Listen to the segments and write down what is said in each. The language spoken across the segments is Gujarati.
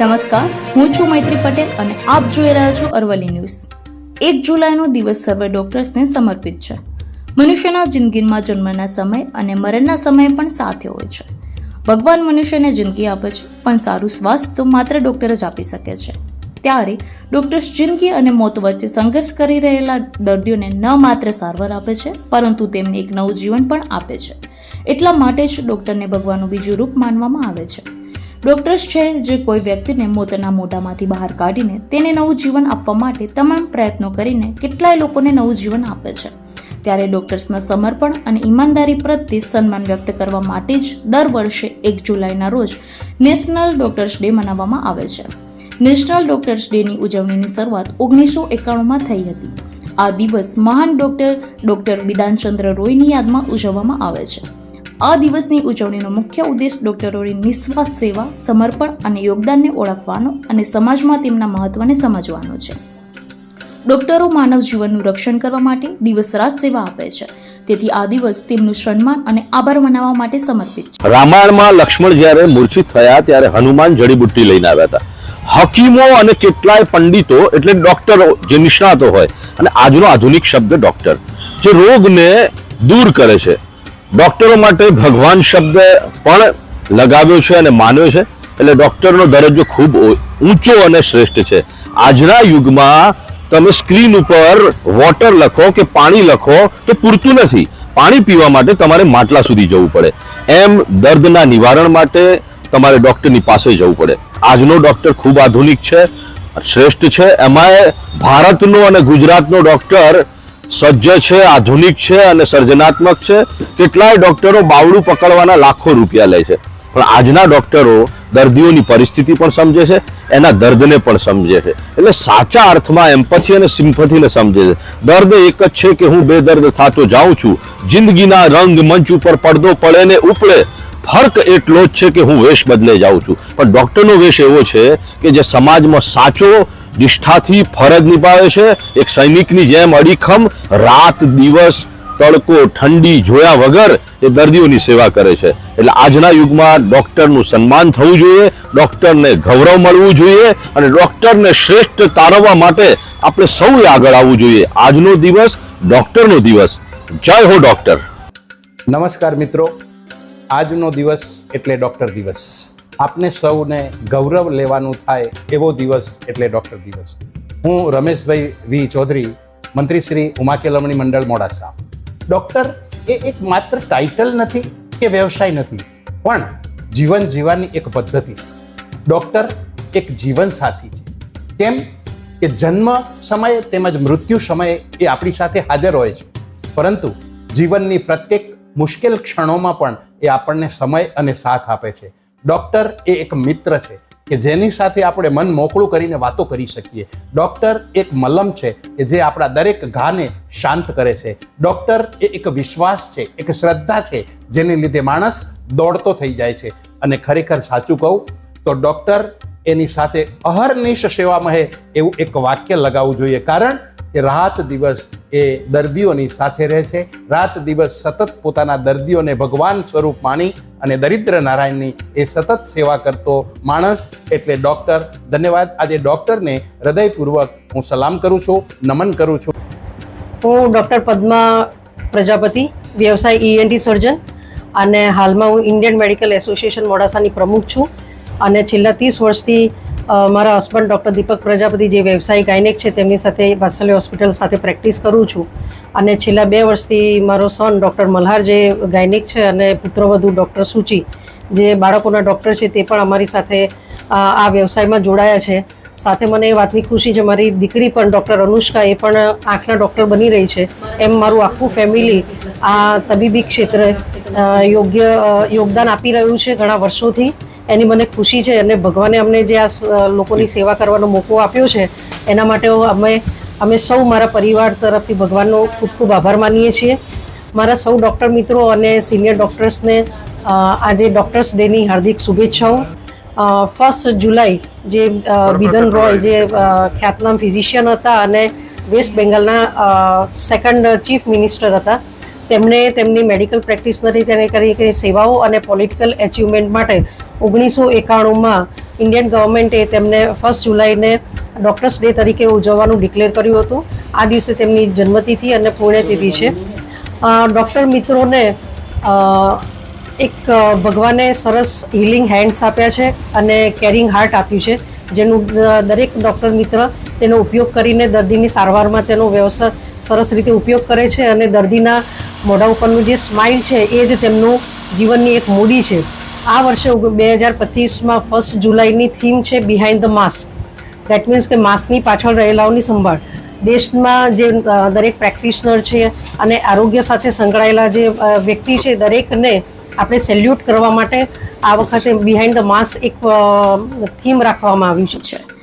નમસ્કાર, હું છું મૈત્રી પટેલ અને આપ જોઈ રહ્યા છો અરવલ્લી ન્યૂઝ. એક જુલાઈનો દિવસ સર્વે ડોક્ટર્સને સમર્પિત છે. મનુષ્યના જિંદગીમાં જન્મના સમય અને મરણના સમય પણ સાથે હોય છે. ભગવાન મનુષ્યને જિંદગી આપે છે, પણ સારું સ્વાસ્થ્ય તો માત્ર ડોક્ટર જ આપી શકે છે. ત્યારે ડોક્ટર્સ જિંદગી અને મોત વચ્ચે સંઘર્ષ કરી રહેલા દર્દીઓને ન માત્ર સારવાર આપે છે, પરંતુ તેમને એક નવું જીવન પણ આપે છે. એટલા માટે જ ડોક્ટરને ભગવાનનું બીજું રૂપ માનવામાં આવે છે. ડોક્ટર્સ છે જે કોઈ વ્યક્તિને મોતના મોઢામાંથી બહાર કાઢીને તેને નવું જીવન આપવા માટે તમામ પ્રયત્નો કરીને કેટલાય લોકોને નવું જીવન આપે છે. ત્યારે ડોક્ટર્સના સમર્પણ અને ઈમાનદારી પ્રત્યે સન્માન વ્યક્ત કરવા માટે જ દર વર્ષે એક જુલાઈના રોજ નેશનલ ડોક્ટર્સ ડે મનાવવામાં આવે છે. નેશનલ ડોક્ટર્સ ડેની ઉજવણીની શરૂઆત ઓગણીસો એકાણુંમાં થઈ હતી. આ દિવસ મહાન ડોક્ટર ડોક્ટર બિધાનચંદ્ર રોયની યાદમાં ઉજવવામાં આવે છે. આ દિવસની ઉજવણીનો મુખ્ય ઉદ્દેશ ડોક્ટરોની નિસ્વાર્થ સેવા, સમર્પણ અને યોગદાનને ઓળખવાનો અને સમાજમાં તેમના મહત્વને સમજવાનો છે. ડોક્ટરો માનવ જીવનનું રક્ષણ કરવા માટે દિવસ રાત સેવા આપે છે. તેથી આ દિવસ તેમનું સન્માન અને આભાર મનાવવા માટે સમર્પિત છે. રામાયણમાં લક્ષ્મણ જ્યારે મૂર્છિત થયા ત્યારે હનુમાન જડીબુટ્ટી લઈને આવ્યા હતા. હકીમો અને કેટલાય પંડિતો એટલે ડોક્ટરો જે નિષ્ણાતો હોય અને આજનો આધુનિક શબ્દ ડોક્ટર, જે રોગને દૂર કરે છે. ડોક્ટરો માટે ભગવાન શબ્દ પણ લગાવ્યો છે અને માન્યો છે. એટલે ડોક્ટરનો દરજ્જો ખૂબ ઊંચો અને શ્રેષ્ઠ છે. આજના યુગમાં તમે સ્ક્રીન ઉપર વોટર લખો કે પાણી લખો તો પૂરતું નથી. પાણી પીવા માટે તમારે માટલા સુધી જવું પડે. એમ દર્દના નિવારણ માટે તમારે ડોક્ટરની પાસે જવું પડે. આજનો ડોક્ટર ખૂબ આધુનિક છે, શ્રેષ્ઠ છે. એમાંય ભારતનો અને ગુજરાતનો ડોક્ટર સજ્જ છે, આધુનિક છે અને સર્જનાત્મક છે. કેટલાય ડોક્ટરો બાવડું પકડવાના લાખો રૂપિયા લે છે. પણ આજના ડોક્ટરો દર્દીઓની પરિસ્થિતિ પણ સમજે છે, એના દર્દને પણ સમજે છે. એટલે સાચા અર્થમાં એમ્પથી અને સિમ્પથીને સમજે છે. દર્દ એક જ છે કે હું બેદર્દ થતો જાઉં છું. જિંદગીના રંગ મંચ ઉપર પડદો પડે ને ઉપડે. ફર્ક એટલો જ છે કે હું વેશ બદલે જાઉં છું. પણ ડોક્ટરનો વેશ એવો છે કે જે સમાજમાં સાચો નિષ્ઠાથી ફરજ નિભાવે છે. એક સૈનિકની જેમ અડીખમ રાત દિવસ તડકો ઠંડી જોયા વગર એ દર્દીઓની સેવા કરે છે. એટલે આજના યુગમાં ડૉક્ટરનું સન્માન થવું જોઈએ, ડૉક્ટરને ગૌરવ મળવું જોઈએ અને ડૉક્ટરને શ્રેષ્ઠ તારવવા માટે આપણે સૌએ આગળ આવવું જોઈએ. આજનો દિવસ ડૉક્ટરનો દિવસ. જય હો ડૉક્ટર. નમસ્કાર મિત્રો. આજનો દિવસ એટલે ડૉક્ટર દિવસ. આપને સૌને ગૌરવ લેવાનું થાય એવો દિવસ એટલે ડૉક્ટર દિવસ. હું રમેશભાઈ વી ચૌધરી, મંત્રી શ્રી ઉમા કેળવણી મંડળ મોડાસા. ડૉક્ટર એ એક માત્ર ટાઇટલ નથી કે વ્યવસાય નથી, પણ જીવન જીવવાની એક પદ્ધતિ છે. ડૉક્ટર એક જીવન સાથી છે. કેમ કે જન્મ સમયે તેમજ મૃત્યુ સમયે એ આપણી સાથે હાજર હોય છે. પરંતુ જીવનની પ્રત્યેક મુશ્કેલ ક્ષણોમાં પણ એ આપણને સમય અને સાથ આપે છે. ડૉક્ટર એ એક મિત્ર છે કે જેની સાથે આપણે મન મોકળું કરીને વાતો કરી શકીએ. ડૉક્ટર એક મલમ છે કે જે આપણા દરેક ઘાને શાંત કરે છે. ડૉક્ટર એ એક વિશ્વાસ છે, એક શ્રદ્ધા છે, જેને લીધે માણસ દોડતો થઈ જાય છે. અને ખરેખર સાચું કહું તો ડૉક્ટર એની સાથે અહર્નિશ સેવામાં હે એવું એક વાક્ય લગાવવું જોઈએ. કારણ કે રાત દિવસ એ દર્દીઓની સાથે રહે છે. રાત દિવસ સતત પોતાના દર્દીઓને ભગવાન સ્વરૂપ માણી અને દરિદ્ર નારાયણની એ સતત સેવા કરતો માણસ એટલે ડૉક્ટર. ધન્યવાદ. આજે ડૉક્ટરને હૃદયપૂર્વક હું સલામ કરું છું, નમન કરું છું. હું ડૉક્ટર પદ્મા પ્રજાપતિ, વ્યવસાય ઈએનટી સર્જન અને હાલમાં હું ઇન્ડિયન મેડિકલ એસોસિએશન મોડાસાની પ્રમુખ છું. અને છેલ્લા ત્રીસ વર્ષથી મારા હસબન્ડ ડૉક્ટર દીપક પ્રજાપતિ જે વ્યવસાયિક ગાયનેક છે, તેમની સાથે વાત્સલ્ય હોસ્પિટલ સાથે પ્રેક્ટિસ કરું છું. અને છેલ્લા બે વર્ષથી મારો સન ડૉક્ટર મલ્હાર જે ગાયનેક છે, અને પુત્રવધુ ડૉક્ટર સૂચિ જે બાળકોના ડૉક્ટર છે, તે પણ અમારી સાથે આ વ્યવસાયમાં જોડાયા છે. સાથે મને એ વાતની ખુશી છે, મારી દીકરી પણ ડૉક્ટર અનુષ્કા, એ પણ આંખના ડૉક્ટર બની રહી છે. એમ મારું આખું ફેમિલી આ તબીબી ક્ષેત્રે યોગ્ય યોગદાન આપી રહ્યું છે ઘણા વર્ષોથી. એની મને ખુશી છે અને ભગવાને અમને જે આ લોકોની સેવા કરવાનો મોકો આપ્યો છે એના માટે અમે અમે સૌ મારા પરિવાર તરફથી ભગવાનનો ખૂબ ખૂબ આભાર માનીએ છીએ. મારા સૌ ડૉક્ટર મિત્રો અને સિનિયર ડૉક્ટર્સને આજે ડૉક્ટર્સ ડેની હાર્દિક શુભેચ્છાઓ. ફર્સ્ટ જુલાઈ જે બિધન રોય જે ખ્યાતનામ ફિઝિશિયન હતા અને વેસ્ટ બેંગલના સેકન્ડ ચીફ મિનિસ્ટર હતા. તેમણે તેમની મેડિકલ પ્રેક્ટિસનરી તેને કરી સેવાઓ અને પોલિટિકલ એચિવમેન્ટ માટે ઓગણીસો એકાણુંમાં ઇન્ડિયન ગવર્મેન્ટે તેમને ફર્સ્ટ જુલાઈને ડૉક્ટર્સ ડે તરીકે ઉજવવાનું ડિક્લેર કર્યું હતું. આ દિવસે તેમની જન્મતિથિ અને પુણ્યતિથિ છે. ડૉક્ટર મિત્રોને એક ભગવાને સરસ હિલિંગ હેન્ડ્સ આપ્યા છે અને કેરિંગ હાર્ટ આપ્યું છે, જેનું દરેક ડૉક્ટર મિત્ર તેનો ઉપયોગ કરીને દર્દીની સારવારમાં તેનો વ્યવસ્થા સરસ રીતે ઉપયોગ કરે છે અને દર્દીના મોઢા ઉપરનું જે સ્માઇલ છે એ જ તેમનું જીવનની એક મૂડી છે. આ વર્ષે બે હજાર પચીસમાં ફર્સ્ટ જુલાઈની થીમ છે behind the mask that means કે માસ્કની પાછળ રહેલાઓની સંભાળ. દેશમાં જે દરેક પ્રેક્ટિશનર છે અને આરોગ્ય સાથે સંકળાયેલા જે વ્યક્તિ છે દરેકને આપણે સેલ્યુટ કરવા માટે આ વખતે બિહાઇન્ડ ધ માસ્ક એક થીમ રાખવામાં આવ્યું છે છે.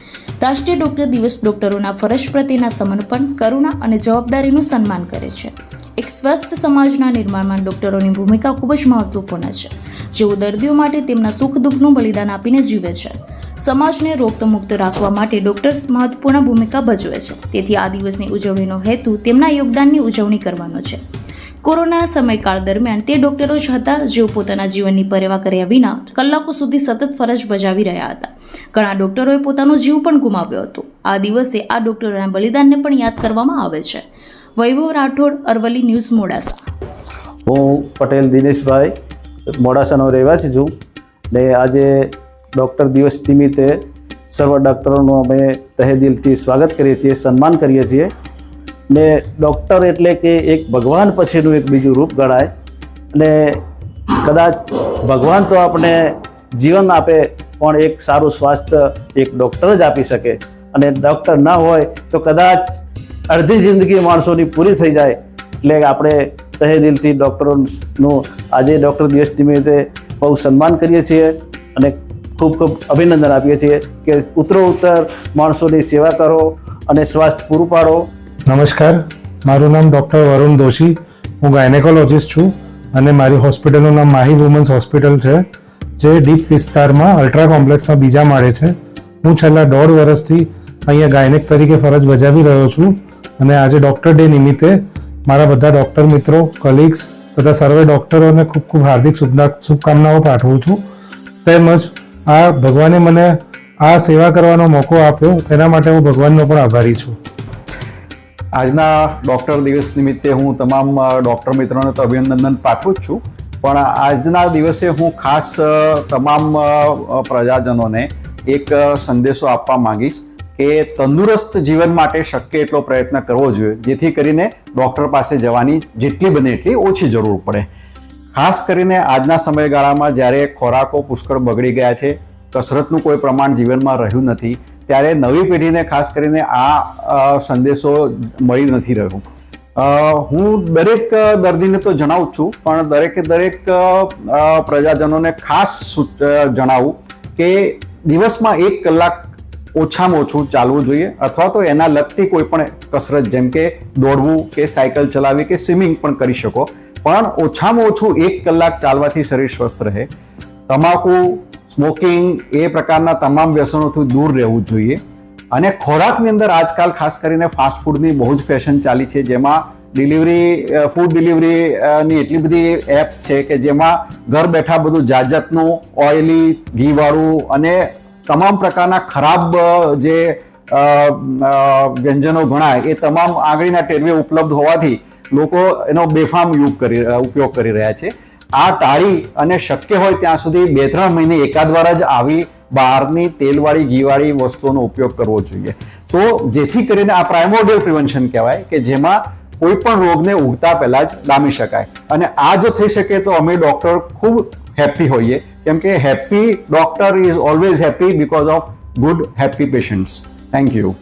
રાષ્ટ્રીય ડોક્ટર દિવસ ડોક્ટરોના ફરજ પ્રત્યેના સમર્પણ, કરુણા અને જવાબદારીનું સન્માન કરે છે. એક સ્વસ્થ સમાજના નિર્માણમાં ડોક્ટરોની ભૂમિકા ખૂબ જ મહત્વપૂર્ણ છે. જેઓ દર્દીઓ માટે તેમના સુખ દુઃખનું બલિદાન આપીને જીવે છે. સમાજને રોગમુક્ત રાખવા માટે ડોક્ટર્સ મહત્વપૂર્ણ ભૂમિકા ભજવે છે. તેથી આ દિવસની ઉજવણીનો હેતુ તેમના યોગદાનની ઉજવણી કરવાનો છે. કોરોના સમયકાળ દરમિયાન તે ડોક્ટરો જ હતા જેઓ પોતાના જીવનની પરેવા કર્યા વિના કલાકો સુધી સતત ફરજ બજાવી રહ્યા હતા. ઘણા ડોક્ટરોએ પોતાનો જીવ પણ ગુમાવ્યો હતો. આ દિવસે આ ડોક્ટરોના બલિદાનને પણ યાદ કરવામાં આવે છે. વૈભવ રાઠોડ, અરવલ્લી ન્યૂઝ, મોડાસા. હું પટેલ દિનેશભાઈ મોડાસાનો રહેવાસી છું ને આજે ડૉક્ટર દિવસ નિમિત્તે સર્વ ડૉક્ટરોનું અમે તહે દિલથી સ્વાગત કરીએ છીએ, સન્માન કરીએ છીએ. ને ડૉક્ટર એટલે કે એક ભગવાન પછીનું એક બીજું રૂપ ગણાય. અને કદાચ ભગવાન તો આપણે જીવન આપે, પણ એક સારું સ્વાસ્થ્ય એક ડૉક્ટર જ આપી શકે. અને ડૉક્ટર ના હોય તો કદાચ અડધી જિંદગી માણસોની પૂરી થઈ જાય. એટલે આપણે તહે દિલથી ડૉક્ટરોનું આજે ડૉક્ટર દિવસ નિમિત્તે બહુ સન્માન કરીએ છીએ અને ખૂબ ખૂબ અભિનંદન આપીએ છીએ કે ઉત્તરો ઉત્તર માણસોની સેવા કરો અને સ્વાસ્થ્ય પૂરું પાડો. નમસ્કાર. મારું નામ ડૉક્ટર વરુણ દોશી. હું ગાયનેકોલોજિસ્ટ છું અને મારી હોસ્પિટલનું નામ માહી વુમન્સ હોસ્પિટલ છે, જે ડીપ વિસ્તારમાં અલ્ટ્રા કોમ્પ્લેક્સમાં બીજા માળે છે. હું છેલ્લા દોઢ વર્ષથી અહીંયા ગાયનેક તરીકે ફરજ બજાવી રહ્યો છું અને આજે ડૉક્ટર ડે નિમિત્તે મારા બધા ડૉક્ટર મિત્રો, કલીગ્સ તથા સર્વે ડૉક્ટરોને ખૂબ ખૂબ હાર્દિક શુભકામનાઓ પાઠવું છું. તેમજ આ ભગવાને મને આ સેવા કરવાનો મોકો આપ્યો, તેના માટે હું ભગવાનનો પણ આભારી છું. આજના ડૉક્ટર દિવસ નિમિત્તે હું તમામ ડૉક્ટર મિત્રોને તો અભિનંદન પાઠવું જ છું. પણ આજના દિવસે હું ખાસ તમામ પ્રજાજનોને એક સંદેશો આપવા માંગીશ કે તંદુરસ્ત જીવન માટે શક્ય એટલો પ્રયત્ન કરવો જોઈએ, જેથી કરીને ડૉક્ટર પાસે જવાની જેટલી બને એટલી ઓછી જરૂર પડે. ખાસ કરીને આજના સમયગાળામાં જ્યારે ખોરાકો પુષ્કળ બગડી ગયા છે, કસરતનું કોઈ પ્રમાણ જીવનમાં રહ્યું નથી ત્યારે નવી પેઢીને ખાસ કરીને આ સંદેશો મળી નથી રહ્યો. હું દરેક દર્દીને તો જણાવું છું, પણ દરેકે દરેક પ્રજાજનોને ખાસ જણાવું કે દિવસમાં એક કલાક ઓછામાં ઓછું ચાલવું જોઈએ, અથવા તો એના લગતી કોઈ પણ કસરત, જેમ કે દોડવું, કે સાયકલ ચલાવવી, કે સ્વિમિંગ પણ કરી શકો. પણ ઓછામાં ઓછું એક કલાક ચાલવાથી શરીર સ્વસ્થ રહે. તમાકુ સ્મોકિંગ એ પ્રકારના તમામ વ્યસનોથી દૂર રહેવું જોઈએ. અને ખોરાકની અંદર આજકાલ ખાસ કરીને ફાસ્ટ ફૂડની બહુ જ ફેશન ચાલી છે. જેમાં ડિલિવરી ફૂડ ડિલિવરીની એટલી બધી એપ્સ છે કે જેમાં ઘર બેઠા બધું જાત જાતનું ઓઇલી ઘીવાળું અને તમામ પ્રકારના ખરાબ જે વ્યંજનો ગણાય એ તમામ આંગળીના ટેરવે ઉપલબ્ધ હોવાથી લોકો એનો બેફામ યુગ કરી ઉપયોગ કરી રહ્યા છે. આ ટાળી અને શક્ય હોય ત્યાં સુધી બે ત્રણ મહિને એકાદ વાર જ આવી બહારની તેલવાળી, ઘીવાળી વસ્તુઓનો ઉપયોગ કરવો જોઈએ. તો જેથી કરીને આ પ્રાઇમોડિયલ પ્રિવેન્શન કહેવાય કે જેમાં કોઈ પણ રોગને ઉગતા પહેલાં જ ડામી શકાય. અને આ જો થઈ શકે તો અમે ડોક્ટર ખૂબ હેપી હોઈએ. કેમ કે happy doctor is always happy because of good happy patients thank you